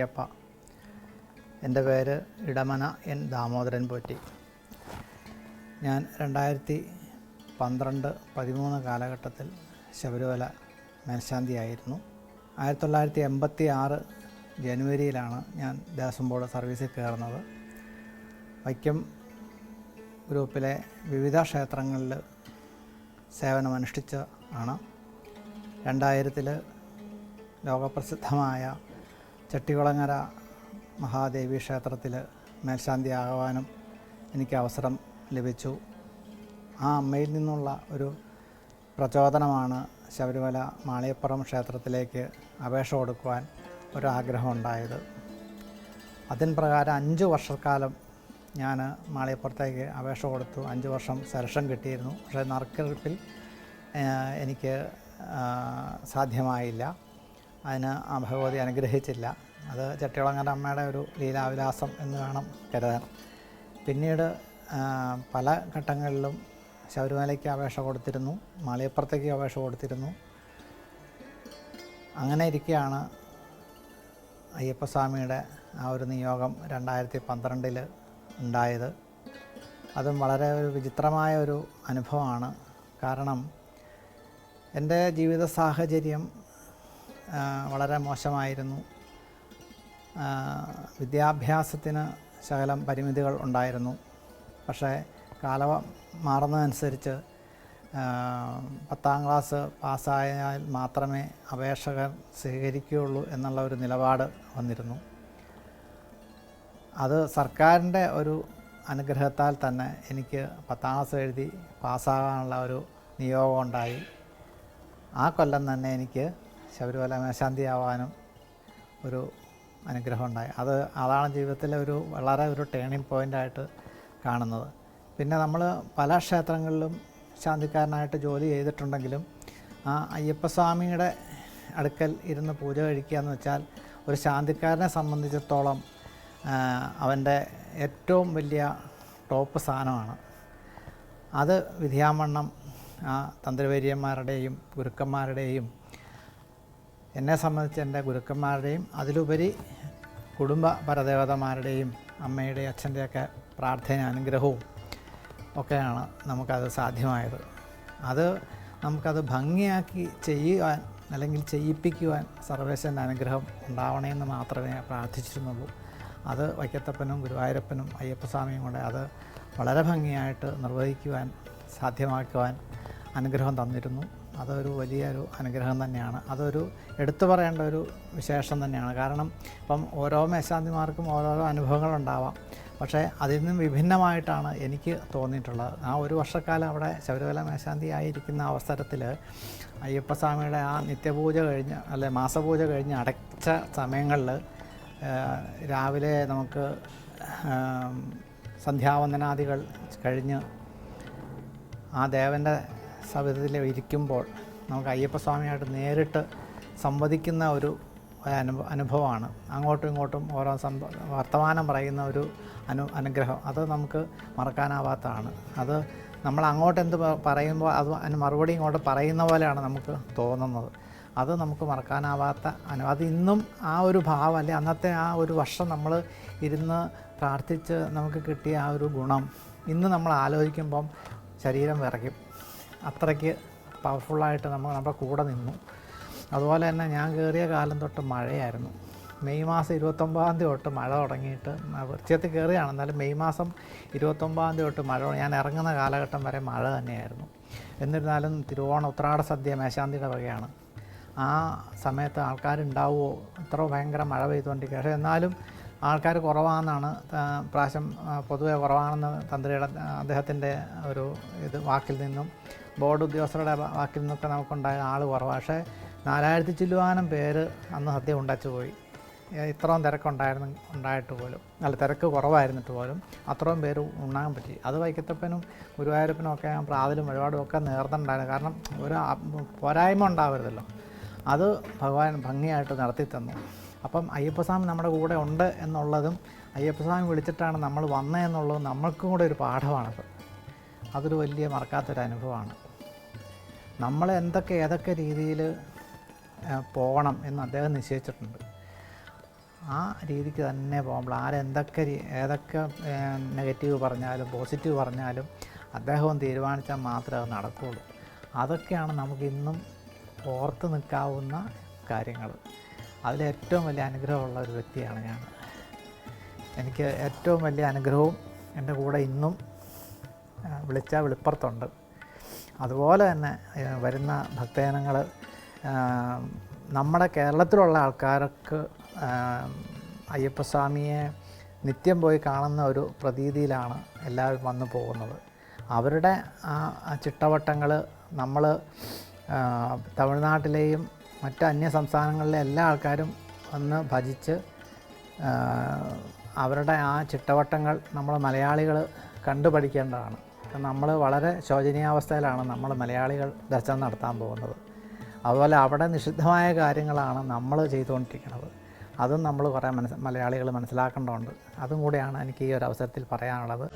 അയ്യപ്പ. എന്റെ പേര് ഇടമന എൻ ദാമോദരൻ പോറ്റി. ഞാൻ രണ്ടായിരത്തി പന്ത്രണ്ട് പതിമൂന്ന് കാലഘട്ടത്തിൽ ശബരിമല മേൽശാന്തിയായിരുന്നു. ആയിരത്തി തൊള്ളായിരത്തി എൺപത്തി ആറ് ജനുവരിയിലാണ് ഞാൻ ദേവസ്വം ബോർഡ് സർവീസിൽ കയറുന്നത്. വൈക്കം ഗ്രൂപ്പിലെ വിവിധ ക്ഷേത്രങ്ങളിൽ സേവനമനുഷ്ഠിച്ച ആണ്. രണ്ടായിരത്തിൽ ലോകപ്രസിദ്ധമായ ചട്ടികുളങ്ങര മഹാദേവി ക്ഷേത്രത്തിൽ മേൽശാന്തി ആകുവാനും എനിക്ക് അവസരം ലഭിച്ചു. ആ അമ്മയിൽ നിന്നുള്ള ഒരു പ്രചോദനമാണ് ശബരിമല മാളിയപ്പുറം ക്ഷേത്രത്തിലേക്ക് അപേക്ഷ കൊടുക്കുവാൻ ഒരാഗ്രഹം ഉണ്ടായത്. അതിൻ പ്രകാരം അഞ്ച് വർഷക്കാലം ഞാൻ മാളിയപ്പുറത്തേക്ക് അപേക്ഷ കൊടുത്തു. അഞ്ച് വർഷം സെലക്ഷൻ കിട്ടിയിരുന്നു. പക്ഷേ നറുക്കെടുപ്പിൽ എനിക്ക് സാധ്യമായില്ല. അതിന് ഭഗവതി അനുഗ്രഹിച്ചില്ല. അത് ചട്ടികുളങ്ങര അമ്മയുടെ ഒരു ലീലാവിലാസം എന്ന് വേണം കരുതാൻ. പിന്നീട് പല ഘട്ടങ്ങളിലും ശബരിമലയ്ക്ക് അപേക്ഷ കൊടുത്തിരുന്നു മാളിയപ്പുറത്തേക്ക് അപേക്ഷ കൊടുത്തിരുന്നു. അങ്ങനെ ഇരിക്കുകയാണ് അയ്യപ്പസ്വാമിയുടെ ആ ഒരു നിയോഗം രണ്ടായിരത്തി പന്ത്രണ്ടിൽ ഉണ്ടായത്. അതും വളരെ ഒരു വിചിത്രമായ ഒരു അനുഭവമാണ്. കാരണം എന്റെ ജീവിത സാഹചര്യം വളരെ മോശമായിരുന്നു. വിദ്യാഭ്യാസത്തിന് ശകലം പരിമിതികൾ ഉണ്ടായിരുന്നു. പക്ഷേ കാലം മാറുന്നതനുസരിച്ച് പത്താം ക്ലാസ് പാസ്സായാൽ മാത്രമേ അപേക്ഷകർ സ്വീകരിക്കുകയുള്ളൂ എന്നുള്ള ഒരു നിലപാട് വന്നിരുന്നു. അത് സർക്കാരിന്റെ ഒരു അനുഗ്രഹത്താൽ തന്നെ എനിക്ക് പത്താം ക്ലാസ് എഴുതി പാസ്സാകാനുള്ള ഒരു നിയോഗം ഉണ്ടായി. ആ കൊല്ലം തന്നെ എനിക്ക് ശബരിമല മേശാന്തിയാവാനും ഒരു അനുഗ്രഹം ഉണ്ടായി അത് അതാണ് ജീവിതത്തിലെ ഒരു വളരെ ഒരു ടേണിംഗ് പോയിന്റായിട്ട് കാണുന്നത്. പിന്നെ നമ്മൾ പല ക്ഷേത്രങ്ങളിലും ശാന്തിക്കാരനായിട്ട് ജോലി ചെയ്തിട്ടുണ്ടെങ്കിലും ആ അയ്യപ്പസ്വാമിയുടെ അടുക്കൽ ഇരുന്ന് പൂജ കഴിക്കുക എന്ന് വെച്ചാൽ ഒരു ശാന്തിക്കാരനെ സംബന്ധിച്ചിടത്തോളം അവന്റെ ഏറ്റവും വലിയ ടോപ്പ് സ്ഥാനമാണ്. അത് വിധിയാമണ്ണം ആ തന്ത്രിവര്യന്മാരുടെയും ഗുരുക്കന്മാരുടെയും എന്നെ സംബന്ധിച്ച് എന്റെ ഗുരുക്കന്മാരുടെയും അതിലുപരി കുടുംബ പരദേവതമാരുടെയും അമ്മയുടെയും അച്ഛന്റെയൊക്കെ പ്രാർത്ഥന അനുഗ്രഹവും ഒക്കെയാണ് നമുക്കത് സാധ്യമായത്. അത് നമുക്കത് ഭംഗിയാക്കി ചെയ്യുവാൻ അല്ലെങ്കിൽ ചെയ്യിപ്പിക്കുവാൻ സർവേശ്വരന്റെ അനുഗ്രഹം ഉണ്ടാവണമെന്ന് മാത്രമേ പ്രാർത്ഥിച്ചിരുന്നുള്ളൂ. അത് വൈക്കത്തപ്പനും ഗുരുവായൂരപ്പനും അയ്യപ്പസ്വാമിയും കൂടെ അത് വളരെ ഭംഗിയായിട്ട് നിർവഹിക്കുവാൻ സാധ്യമാക്കുവാൻ അനുഗ്രഹം തന്നിരുന്നു. അതൊരു വലിയൊരു അനുഗ്രഹം തന്നെയാണ്. അതൊരു എടുത്തു പറയേണ്ട ഒരു വിശേഷം തന്നെയാണ്. കാരണം ഇപ്പം ഓരോ മേശാന്തിമാർക്കും ഓരോരോ അനുഭവങ്ങളുണ്ടാവാം. പക്ഷേ അതിൽ നിന്നും വിഭിന്നമായിട്ടാണ് എനിക്ക് തോന്നിയിട്ടുള്ളത്. ആ ഒരു വർഷക്കാലം അവിടെ ശബരിമല മേശാന്തി ആയിരിക്കുന്ന അവസരത്തിൽ അയ്യപ്പസ്വാമിയുടെ ആ നിത്യപൂജ കഴിഞ്ഞ് അല്ലെ മാസപൂജ കഴിഞ്ഞ് അടച്ച സമയങ്ങളിൽ രാവിലെ നമുക്ക് സന്ധ്യാവന്ദനാദികൾ കഴിഞ്ഞ് ആ ദേവന്റെ സവിധത്തിൽ ഇരിക്കുമ്പോൾ നമുക്ക് അയ്യപ്പസ്വാമിയായിട്ട് നേരിട്ട് സംവദിക്കുന്ന ഒരു അനുഭവ അനുഭവമാണ്. അങ്ങോട്ടും ഇങ്ങോട്ടും ഓരോ സംഭ വർത്തമാനം പറയുന്ന ഒരു അനു അനുഗ്രഹം. അത് നമുക്ക് മറക്കാനാവാത്തതാണ്. അത് നമ്മൾ അങ്ങോട്ട് എന്ത് പറയുമ്പോൾ അത് അതിന് മറുപടി ഇങ്ങോട്ട് പറയുന്ന പോലെയാണ് നമുക്ക് തോന്നുന്നത്. അത് നമുക്ക് മറക്കാനാവാത്ത അനു അത് ഇന്നും ആ ഒരു ഭാവം അല്ലെ അന്നത്തെ ആ ഒരു വർഷം നമ്മൾ ഇരുന്ന് പ്രാർത്ഥിച്ച് നമുക്ക് കിട്ടിയ ആ ഒരു ഗുണം ഇന്ന് നമ്മൾ ആലോചിക്കുമ്പം ശരീരം വിറയ്ക്കും. അത്രയ്ക്ക് പവർഫുള്ളായിട്ട് നമ്മൾ നമ്മുടെ കൂടെ നിന്നു. അതുപോലെ തന്നെ ഞാൻ കയറിയ കാലം തൊട്ട് മഴയായിരുന്നു. മെയ് മാസം ഇരുപത്തൊമ്പതാം തീയതി തൊട്ട് മഴ തുടങ്ങിയിട്ട് വൃത്തിയത്തിൽ കയറിയാണ്. എന്നാലും മെയ് മാസം ഇരുപത്തൊമ്പതാം തീയതി തൊട്ട് മഴ ഞാൻ ഇറങ്ങുന്ന കാലഘട്ടം വരെ മഴ തന്നെയായിരുന്നു. എന്നിരുന്നാലും തിരുവോണ ഉത്രാട സദ്യ മേശാന്തിയുടെ വകയാണ്. ആ സമയത്ത് ആൾക്കാരുണ്ടാവുമോ? ഇത്ര ഭയങ്കര മഴ പെയ്തുകൊണ്ടിരിക്കുക പക്ഷേ എന്നാലും ആൾക്കാർ കുറവാണെന്നാണ് പ്രാശം പൊതുവെ കുറവാണെന്ന് തന്ത്രിയുടെ അദ്ദേഹത്തിന്റെ ഒരു ഇത് വാക്കിൽ നിന്നും ബോർഡ് ഉദ്യോഗസ്ഥരുടെ വാക്കിൽ നിന്നൊക്കെ നമുക്കുണ്ടായ ആൾ കുറവാണ് പക്ഷേ നാലായിരത്തി ചില്ലുവാനം പേര് അന്ന് സദ്യ ഉണ്ടാച്ചു പോയി. ഇത്രയും തിരക്കുണ്ടായിരുന്നു ഉണ്ടായിട്ട് പോലും അല്ല തിരക്ക് കുറവായിരുന്നിട്ട് പോലും അത്രയും പേര് ഉണ്ണാൻ പറ്റി. അത് വൈക്കത്തപ്പനും ഗുരുവായൂരപ്പനും ഒക്കെ പ്രാതലും വഴിപാടും ഒക്കെ നേർന്നുണ്ടായിരുന്നു. കാരണം ഒരു പോരായ്മ ഉണ്ടാവരുതല്ലോ. അത് ഭഗവാൻ ഭംഗിയായിട്ട് നടത്തി തന്നു അപ്പം അയ്യപ്പസ്വാമി നമ്മുടെ കൂടെ ഉണ്ട് എന്നുള്ളതും അയ്യപ്പസ്വാമി വിളിച്ചിട്ടാണ് നമ്മൾ വന്നതെന്നുള്ളതും നമ്മൾക്കും കൂടെ ഒരു പാഠമാണത് അതൊരു വലിയ മറക്കാത്തൊരു അനുഭവമാണ്. നമ്മൾ എന്തൊക്കെ ഏതൊക്കെ രീതിയിൽ പോകണം എന്ന് അദ്ദേഹം നിശ്ചയിച്ചിട്ടുണ്ട്. ആ രീതിക്ക് തന്നെ പോകുമ്പോൾ ആരെന്തൊക്കെ ഏതൊക്കെ നെഗറ്റീവ് പറഞ്ഞാലും പോസിറ്റീവ് പറഞ്ഞാലും അദ്ദേഹം തീരുമാനിച്ചാൽ മാത്രമേ അത് നടക്കുകയുള്ളൂ. അതൊക്കെയാണ് നമുക്കിന്നും ഓർത്ത് നിൽക്കാവുന്ന കാര്യങ്ങൾ. അതിലേറ്റവും വലിയ അനുഗ്രഹമുള്ള ഒരു വ്യക്തിയാണ് ഞാൻ. എനിക്ക് ഏറ്റവും വലിയ അനുഗ്രഹവും എന്റെ കൂടെ ഇന്നും വിളിച്ച വെളിപ്പുറത്തുണ്ട്. അതുപോലെ തന്നെ വരുന്ന ഭക്തജനങ്ങൾ നമ്മുടെ കേരളത്തിലുള്ള ആൾക്കാർക്ക് അയ്യപ്പസ്വാമിയെ നിത്യം പോയി കാണുന്ന ഒരു പ്രതീതിയിലാണ് എല്ലാവരും വന്നു പോകുന്നത്. അവരുടെ ആ ചിട്ടവട്ടങ്ങൾ നമ്മൾ തമിഴ്നാട്ടിലെയും മറ്റ് അന്യ സംസ്ഥാനങ്ങളിലെ എല്ലാ ആൾക്കാരും വന്ന് ഭജിച്ച് അവരുടെ ആ ചിട്ടവട്ടങ്ങൾ നമ്മൾ മലയാളികൾ കണ്ടുപഠിക്കേണ്ടതാണ് നമ്മൾ വളരെ ശോചനീയാവസ്ഥയിലാണ് നമ്മൾ മലയാളികൾ ദർശനം നടത്താൻ പോകുന്നത്. അതുപോലെ അവിടെ നിഷിദ്ധമായ കാര്യങ്ങളാണ് നമ്മൾ ചെയ്തുകൊണ്ടിരിക്കുന്നത്. അതും നമ്മൾ കുറേ മനസ്സ് മലയാളികൾ മനസ്സിലാക്കേണ്ടതുണ്ട്. അതും കൂടിയാണ് എനിക്ക് ഈ ഒരു അവസരത്തിൽ പറയാനുള്ളത്.